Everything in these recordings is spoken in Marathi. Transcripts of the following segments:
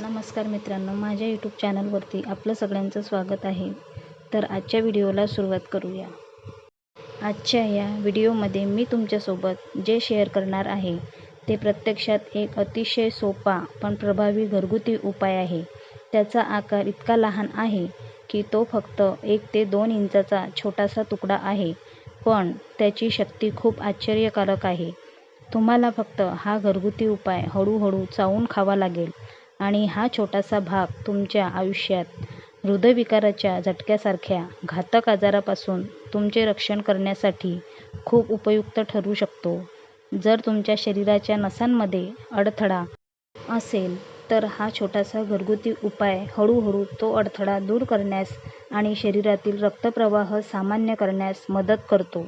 नमस्कार मित्रांनो माझ्या यूट्यूब चॅनलवरती आपलं सगळ्यांचं स्वागत आहे. तर आजच्या व्हिडिओला सुरुवात करूया. आजच्या या व्हिडिओमध्ये मी तुमच्यासोबत जे शेअर करणार आहे ते प्रत्यक्षात एक अतिशय सोपा पण प्रभावी घरगुती उपाय आहे. त्याचा आकार इतका लहान आहे की तो फक्त एक ते दोन इंचाचा छोटासा तुकडा आहे पण त्याची शक्ती खूप आश्चर्यकारक आहे. तुम्हाला फक्त हा घरगुती उपाय हळूहळू चावून खावा लागेल. आणि हा छोटासा भाग तुमच्या आयुष्यात हृदयविकाराच्या झटक्यासारख्या घातक आजारापासून तुमचे रक्षण करण्यासाठी खूप उपयुक्त ठरू शकतो. जर तुमच्या शरीराच्या नसांमध्ये अडथळा असेल तर हा छोटासा घरगुती उपाय हळूहळू तो अडथळा दूर करण्यास आणि शरीरातील रक्तप्रवाह सामान्य करण्यास मदत करतो.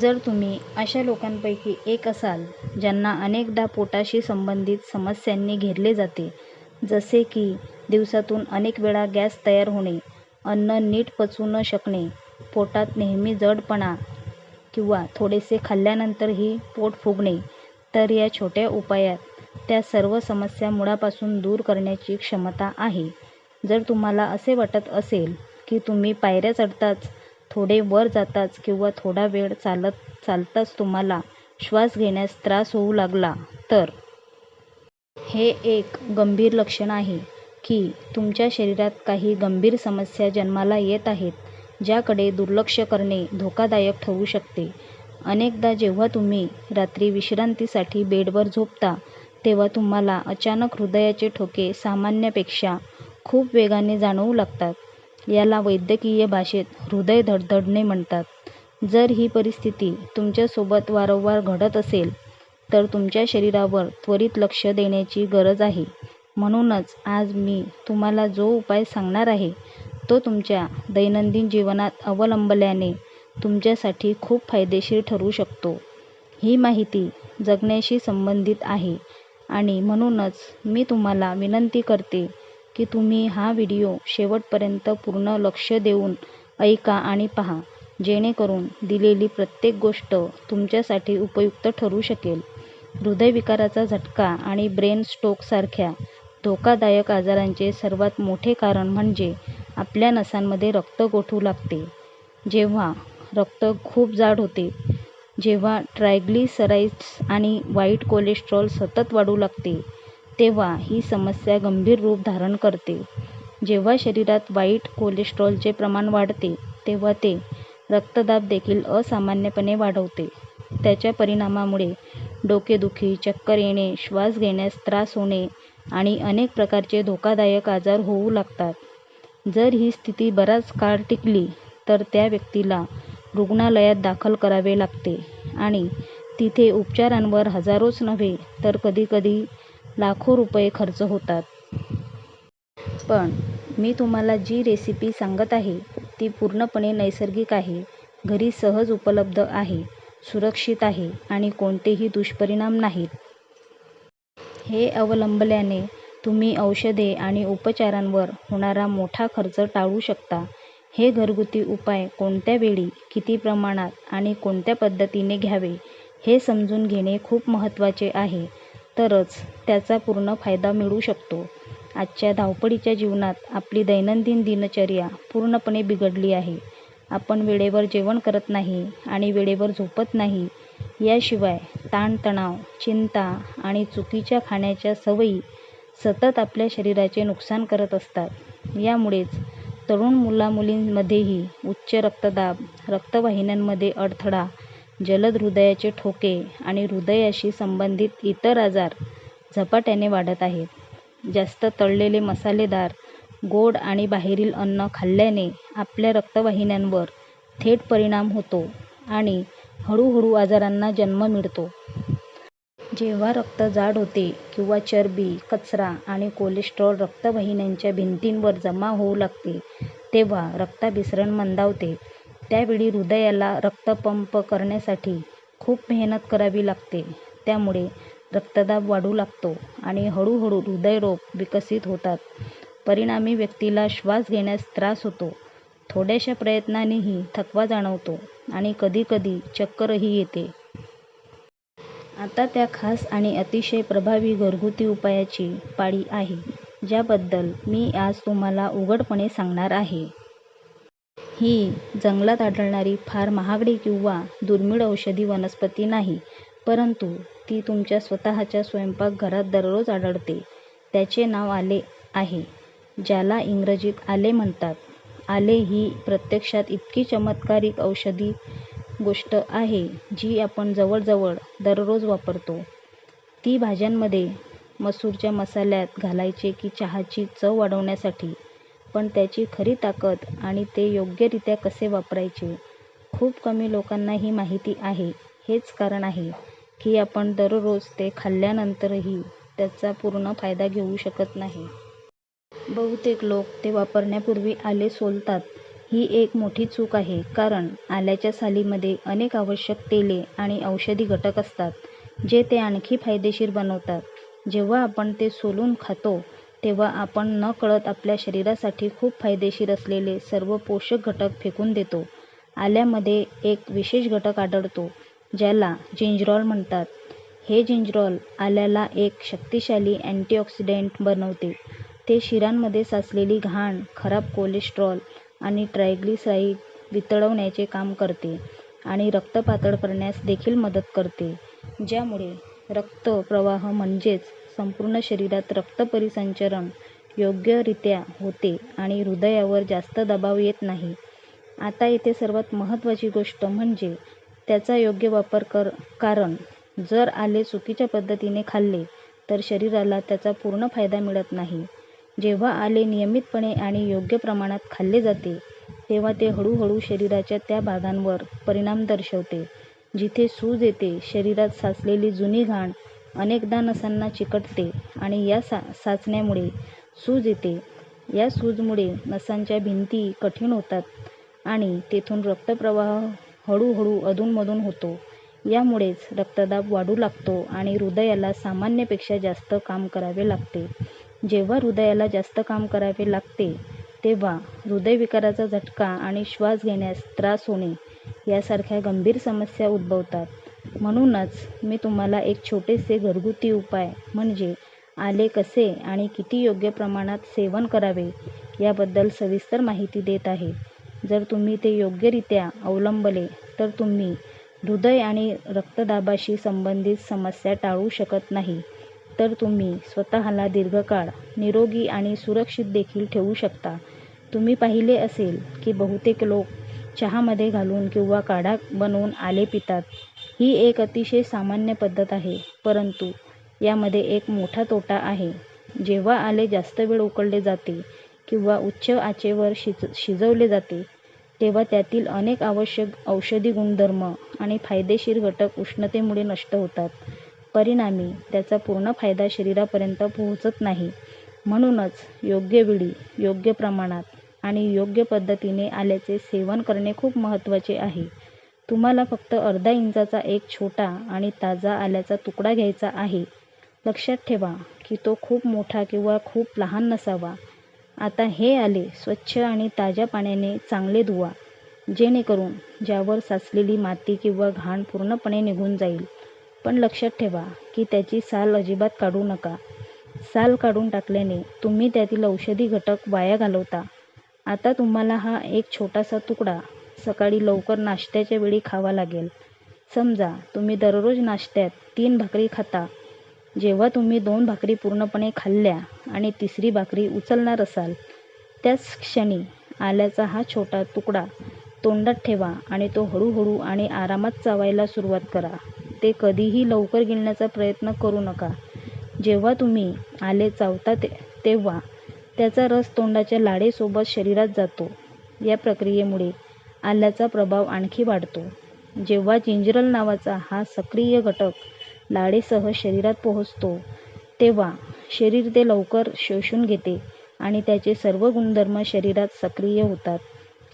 जर तुम्ही अशा लोकांपैकी एक असाल ज्यांना अनेकदा पोटाशी संबंधित समस्यांनी घेरले जाते जसे की दिवसातून अनेक वेळा गॅस तयार होणे अन्न नीट पचू न शकणे पोटात नेहमी जडपणा किंवा थोडेसे खाल्ल्यानंतरही पोट फुगणे तर या छोट्या उपायात त्या सर्व समस्या मुळापासून दूर करण्याची क्षमता आहे. जर तुम्हाला असे वाटत असेल की तुम्ही पायऱ्या चढताच थोडे वर जाताच किंवा थोडा वेळ चालत चालताच तुम्हाला श्वास घेण्यास त्रास होऊ लागला तर? हे एक गंभीर लक्षण आहे की तुमच्या शरीरात काही गंभीर समस्या जन्माला येत आहेत ज्याकडे दुर्लक्ष करणे धोकादायक ठरू शकते. अनेकदा जेव्हा तुम्ही रात्री विश्रांतीसाठी बेडवर झोपता तेव्हा तुम्हाला अचानक हृदयाचे ठोके सामान्यपेक्षा खूप वेगाने जाणवू लागतात. याला वैद्यकीय भाषेत हृदय धडधडणे म्हणतात. जर ही परिस्थिती तुमच्यासोबत वारंवार घडत असेल तर तुमच्या शरीरावर त्वरित लक्ष देण्याची गरज आहे. म्हणूनच आज मी तुम्हाला जो उपाय सांगणार आहे तो तुमच्या दैनंदिन जीवनात अवलंबल्याने तुमच्यासाठी खूप फायदेशीर ठरू शकतो. ही माहिती जगण्याशी संबंधित आहे आणि म्हणूनच मी तुम्हाला विनंती करते की तुम्ही हा व्हिडिओ शेवटपर्यंत पूर्ण लक्ष देऊन ऐका आणि पहा जेणेकरून दिलेली प्रत्येक गोष्ट तुमच्यासाठी उपयुक्त ठरू शकेल. हृदयविकाराचा झटका आणि ब्रेन स्ट्रोकसारख्या धोकादायक आजारांचे सर्वात मोठे कारण म्हणजे आपल्या नसांमध्ये रक्त गोठू लागते. जेव्हा रक्त खूप जाड होते जेव्हा ट्रायग्लिसराईड्स आणि वाईट कोलेस्ट्रॉल सतत वाढू लागते तेव्हा ही समस्या गंभीर रूप धारण करते. जेव्हा शरीरात वाईट कोलेस्ट्रॉलचे प्रमाण वाढते तेव्हा ते रक्तदाब देखील असामान्यपणे वाढवते. त्याच्या परिणामामुळे डोकेदुखी चक्कर येणे श्वास घेण्यास त्रास होणे आणि अनेक प्रकारचे धोकादायक आजार होऊ लागतात. जर ही स्थिती बराच काळ टिकली तर त्या व्यक्तीला रुग्णालयात दाखल करावे लागते आणि तिथे उपचारांवर हजारोच नव्हे तर कधीकधी लाखो रुपये खर्च होतात. पण मी तुम्हाला जी रेसिपी सांगत आहे ती पूर्णपणे नैसर्गिक आहे. घरी सहज उपलब्ध आहे सुरक्षित आहे आणि कोणतेही दुष्परिणाम नाहीत. हे अवलंबल्याने तुम्ही औषधे आणि उपचारांवर होणारा मोठा खर्च टाळू शकता. हे घरगुती उपाय कोणत्या वेळी किती प्रमाणात आणि कोणत्या पद्धतीने घ्यावे हे समजून घेणे खूप महत्त्वाचे आहे. तरच त्याचा पूर्ण फायदा मिळू शकतो. आजच्या धावपळीच्या जीवनात आपली दैनंदिन दिनचर्या पूर्णपणे बिघडली आहे. आपण वेळेवर जेवण करत नाही आणि वेळेवर झोपत नाही याशिवाय ताणतणाव चिंता आणि चुकीच्या खाण्याच्या सवयी सतत आपल्या शरीराचे नुकसान करत असतात. यामुळेच तरुण मुलामुलींमध्येही उच्च रक्तदाब रक्तवाहिन्यांमध्ये अडथळा जलद हृदयाचे ठोके आणि हृदयाशी संबंधित इतर आजार झपाट्याने वाढत आहेत. जास्त तळलेले मसालेदार गोड आणि बाहेरील अन्न खाल्ल्याने आपल्या रक्तवाहिन्यांवर थेट परिणाम होतो आणि हळूहळू आजारांना जन्म मिळतो. जेव्हा रक्त जाड होते किंवा चरबी कचरा आणि कोलेस्ट्रॉल रक्तवाहिन्यांच्या भिंतींवर जमा होऊ लागते तेव्हा रक्ताभिसरण मंदावते. त्यावेळी हृदयाला रक्त पंप करण्यासाठी खूप मेहनत करावी लागते. त्यामुळे रक्तदाब वाढू लागतो आणि हळूहळू हृदयरोग विकसित होतात. परिणामी व्यक्तीला श्वास घेण्यास त्रास होतो. थोड्याशा प्रयत्नानेही थकवा जाणवतो आणि कधीकधी चक्करही येते. आता त्या खास आणि अतिशय प्रभावी घरगुती उपायाची पाळी आहे. ज्याबद्दल मी आज तुम्हाला उघडपणे सांगणार आहे. ही जंगलात आढळणारी फार महागडी किंवा दुर्मिळ औषधी वनस्पती नाही परंतु ती तुमच्या स्वतःच्या स्वयंपाकघरात दररोज आढळते. त्याचे नाव आले आहे ज्याला इंग्रजीत आले म्हणतात. आले ही प्रत्यक्षात इतकी चमत्कारिक औषधी गोष्ट आहे जी आपण जवळजवळ दररोज वापरतो. ती भाज्यांमध्ये मसूरच्या मसाल्यात घालायचे की चहाची चव वाढवण्यासाठी पण त्याची खरी ताकद आणि ते योग्यरित्या कसे वापरायचे खूप कमी लोकांना ही माहिती आहे हेच कारण आहे की आपण दररोज ते खाल्ल्यानंतरही त्याचा पूर्ण फायदा घेऊ शकत नाही. बहुतेक लोक ते वापरण्यापूर्वी आले सोलतात. ही एक मोठी चूक आहे कारण आल्याच्या सालीमध्ये अनेक आवश्यक तेले आणि औषधी घटक असतात जे ते आणखी फायदेशीर बनवतात. जेव्हा आपण ते सोलून खातो तेव्हा आपण नकळत आपल्या शरीरासाठी खूप फायदेशीर असलेले सर्व पोषक घटक फेकून देतो. आल्यामध्ये एक विशेष घटक आढळतो ज्याला जिंजरॉल म्हणतात. हे जिंजरॉल आल्याला एक शक्तिशाली अँटीऑक्सिडेंट बनवते. ते शिरांमध्ये साचलेली घाण, खराब कोलेस्टेरॉल आणि ट्रायग्लिसराईड वितळवण्याचे काम करते आणि रक्त पातळ करण्यास देखील मदत करते ज्यामुळे रक्तप्रवाह म्हणजेच संपूर्ण शरीरात रक्त परिसंचरण योग्यरित्या होते आणि हृदयावर जास्त दबाव येत नाही. आता येथे सर्वात महत्त्वाची गोष्ट म्हणजे त्याचा योग्य वापर कारण जर आले चुकीच्या पद्धतीने खाल्ले तर शरीराला त्याचा पूर्ण फायदा मिळत नाही. जेव्हा आले नियमितपणे आणि योग्य प्रमाणात खाल्ले जाते तेव्हा ते हळूहळू शरीराच्या त्या भागांवर परिणाम दर्शवते जिथे सूज येते. शरीरात साचलेली जुनी घाण अनेकदा नसांना चिकटते आणि या सा साचण्यामुळे सूज येते. या सूजमुळे नसांच्या भिंती कठीण होतात आणि तेथून रक्तप्रवाह हळूहळू अधूनमधून होतो. यामुळेच रक्तदाब वाढू लागतो आणि हृदयाला सामान्यपेक्षा जास्त काम करावे लागते. जेव्हा हृदयाला जास्त काम करावे लागते तेव्हा हृदयविकाराचा झटका आणि श्वास घेण्यास त्रास होणे यासारख्या गंभीर समस्या उद्भवतात. म्हणूनच मी तुम्हाला एक छोटेसे घरगुती उपाय म्हणजे आले कसे आणि किती योग्य प्रमाणात सेवन करावे याबद्दल सविस्तर माहिती देत आहे. जर तुम्ही ते योग्यरित्या अवलंबले तर तुम्ही हृदय आणि रक्तदाबाशी संबंधित समस्या टाळू शकत नाही तर तुम्ही स्वतःला दीर्घकाळ निरोगी आणि सुरक्षित देखील ठेवू शकता. तुम्ही पाहिले असेल की बहुतेक लोक चहामध्ये घालून किंवा काढा बनवून आले पितात. ही एक अतिशय सामान्य पद्धत आहे परंतु यामध्ये एक मोठा तोटा आहे. जेव्हा आले जास्त वेळ उकळले जाते किंवा उच्च आचेवर शिजवले जाते तेव्हा त्यातील अनेक आवश्यक औषधी गुणधर्म आणि फायदेशीर घटक उष्णतेमुळे नष्ट होतात. परिणामी त्याचा पूर्ण फायदा शरीरापर्यंत पोहोचत नाही. म्हणूनच योग्य वेळी, योग्य प्रमाणात आणि योग्य पद्धतीने आल्याचे सेवन करणे खूप महत्त्वाचे आहे. तुम्हाला फक्त अर्धा इंचाचा एक छोटा आणि ताजा आल्याचा तुकडा घ्यायचा आहे. लक्षात ठेवा की तो खूप मोठा किंवा खूप लहान नसावा. आता हे आले स्वच्छ आणि ताज्या पाण्याने चांगले धुवा जेणेकरून ज्यावर साचलेली माती किंवा घाण पूर्णपणे निघून जाईल. पण लक्षात ठेवा की त्याची साल अजिबात काढू नका. साल काढून टाकल्याने तुम्ही त्यातील औषधी घटक वाया घालवता. आता तुम्हाला हा एक छोटासा तुकडा सकाळी लवकर नाश्त्याच्या वेळी खावा लागेल. समजा तुम्ही दररोज नाश्त्यात तीन भाकरी खाता. जेव्हा तुम्ही दोन भाकरी पूर्णपणे खाल्ल्या आणि तिसरी भाकरी उचलणार असाल त्याच क्षणी आल्याचा हा छोटा तुकडा तोंडात ठेवा आणि तो हळूहळू आणि आरामात चावायला सुरुवात करा. ते कधीही लवकर गिळण्याचा प्रयत्न करू नका. जेव्हा तुम्ही आले चावता तेव्हा त्याचा रस तोंडाच्या लाळेसोबत शरीरात जातो. या प्रक्रियेमुळे आल्याचा प्रभाव आणखी वाढतो. जेव्हा जिंजरल नावाचा हा सक्रिय घटक लाळेसह शरीरात पोहोचतो तेव्हा शरीर ते लवकर शोषून घेते आणि त्याचे सर्व गुणधर्म शरीरात सक्रिय होतात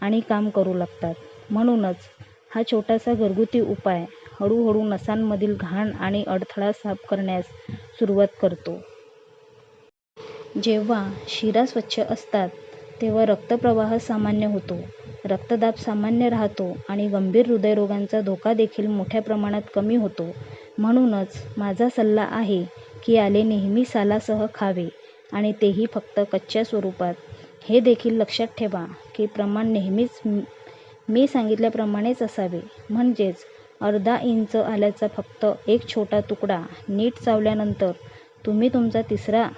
आणि काम करू लागतात. म्हणूनच हा छोटासा घरगुती उपाय हळूहळू नसांमधील घाण आणि अडथळा साफ करण्यास सुरुवात करतो. जेव्हा शिरा स्वच्छ असतात तेव्हा रक्तप्रवाह सामान्य होतो, रक्तदाब सामान्य राहतो आणि गंभीर हृदयरोगांचा धोका देखील मोठ्या प्रमाणात कमी होतो. म्हणूनच माझा सल्ला आहे की आले नेहमी सालासह खावे आणि तेही फक्त कच्च्या स्वरूपात. हे देखील लक्षात ठेवा की प्रमाण नेहमीच मी सांगितल्याप्रमाणेच असावे. म्हणजेच अर्धा इंच आल्याचा फक्त एक छोटा तुकडा नीट चावल्यानंतर तुम्ही तुमचा तिसरा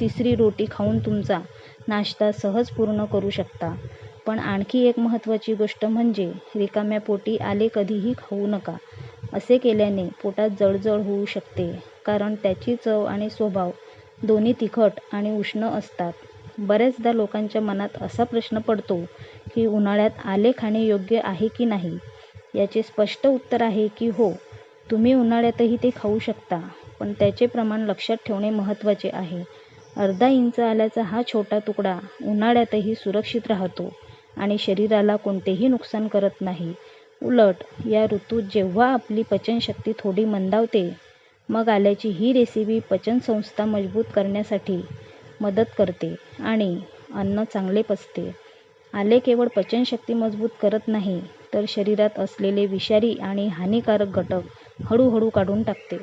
तिसरी रोटी खाऊन तुमचा नाश्ता सहज पूर्ण करू शकता. पण आणखी एक महत्त्वाची गोष्ट म्हणजे रिकाम्या पोटी आले कधीही खाऊ नका. असे केल्याने पोटात जळजळ होऊ शकते कारण त्याची चव आणि स्वभाव दोन्ही तिखट आणि उष्ण असतात. बऱ्याचदा लोकांच्या मनात असा प्रश्न पडतो की उन्हाळ्यात आले खाणे योग्य आहे की नाही? याचे स्पष्ट उत्तर आहे की हो तुम्ही उन्हाळ्यातही ते खाऊ शकता पण त्याचे प्रमाण लक्षात ठेवणे महत्त्वाचे आहे. अर्धा इंच आल्याचा हा छोटा तुकडा उन्हाळ्यातही सुरक्षित राहतो. आणि शरीराला कोणतेही नुकसान करत नाही. उलट या ऋतूत जेव्हा आपली पचनशक्ती थोडी मंदावते मग आल्याची ही रेसिपी पचनसंस्था मजबूत करण्यासाठी मदत करते आणि अन्न चांगले पचते. आले केवळ पचनशक्ती मजबूत करत नाही तर शरीरात असलेले विषारी आणि हानिकारक घटक हळूहळू काढून टाकते.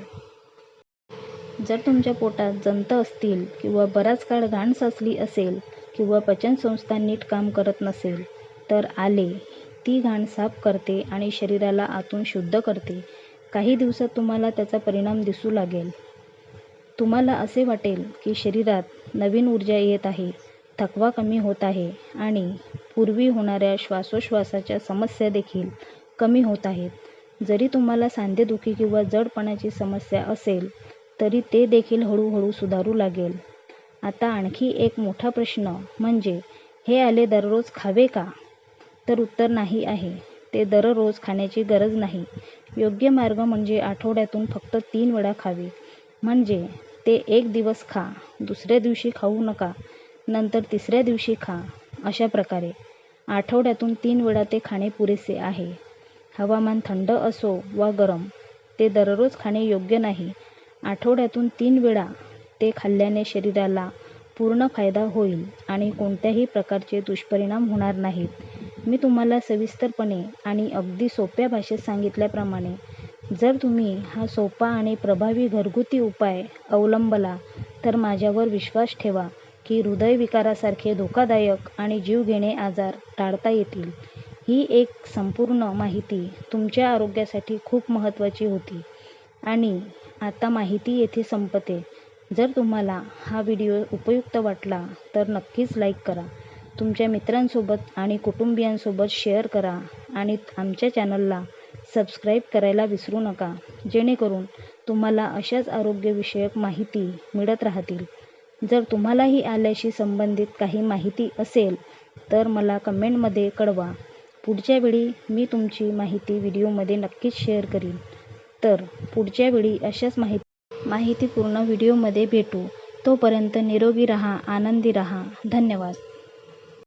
जर तुमच्या पोटात जंत असतील किंवा बराच काळ घाण साचली असेल किंवा पचनसंस्था नीट काम करत नसेल तर आले ती घाण साफ करते आणि शरीराला आतून शुद्ध करते. काही दिवसात तुम्हाला त्याचा परिणाम दिसू लागेल. तुम्हाला असे वाटेल की शरीरात नवीन ऊर्जा येत आहे थकवा कमी होत आहे आणि पूर्वी होणाऱ्या श्वासोश्वासाच्या समस्या देखील कमी होत आहेत. जरी तुम्हाला सांधेदुखी किंवा जडपणाची समस्या असेल तरी ते देखील हळूहळू सुधारू लागेल. आता आणखी एक मोठा प्रश्न म्हणजे हे आले दररोज खावे का? तर उत्तर नाही आहे. ते दररोज खाण्याची गरज नाही. योग्य मार्ग म्हणजे आठवड्यातून फक्त तीन वेळा खावे. म्हणजे ते एक दिवस खा दुसऱ्या दिवशी खाऊ नका नंतर तिसऱ्या दिवशी खा अशा प्रकारे. आठवड्यातून तीन वेळा ते खाणे पुरेसे आहे. हवामान थंड असो वा गरम ते दररोज खाणे योग्य नाही. आठवड्यातून तीन वेळा ते खाल्ल्याने शरीराला पूर्ण फायदा होईल आणि कोणत्याही प्रकारचे दुष्परिणाम होणार नाहीत. मी तुम्हाला सविस्तरपणे आणि अगदी सोप्या भाषेत सांगितल्याप्रमाणे जर तुम्ही हा सोपा आणि प्रभावी घरगुती उपाय अवलंबला तर माझ्यावर विश्वास ठेवा की हृदयविकारासारखे धोकादायक आणि जीवघेणे आजार टाळता येतील. ही एक संपूर्ण माहिती तुमच्या आरोग्यासाठी खूप महत्त्वाची होती. आणि आता माहिती येथे संपते. जर तुम्हाला हा व्हिडिओ उपयुक्त वाटला तर नक्कीच लाईक करा. तुमच्या मित्रांसोबत आणि कुटुंबियांसोबत शेअर करा आणि आमच्या चॅनलला सबस्क्राईब करायला विसरू नका जेणेकरून तुम्हाला अशाच आरोग्यविषयक माहिती मिळत राहतील. जर तुम्हालाही आल्याशी संबंधित काही माहिती असेल तर मला कमेंटमध्ये कळवा. पुढच्या वेळी मी तुमची माहिती व्हिडिओमध्ये नक्कीच शेअर करीन. तर पुढच्या वेळी अशाच माहिती माहितीपूर्ण व्हिडिओमध्ये भेटू. तोपर्यंत निरोगी राहा आनंदी राहा. धन्यवाद.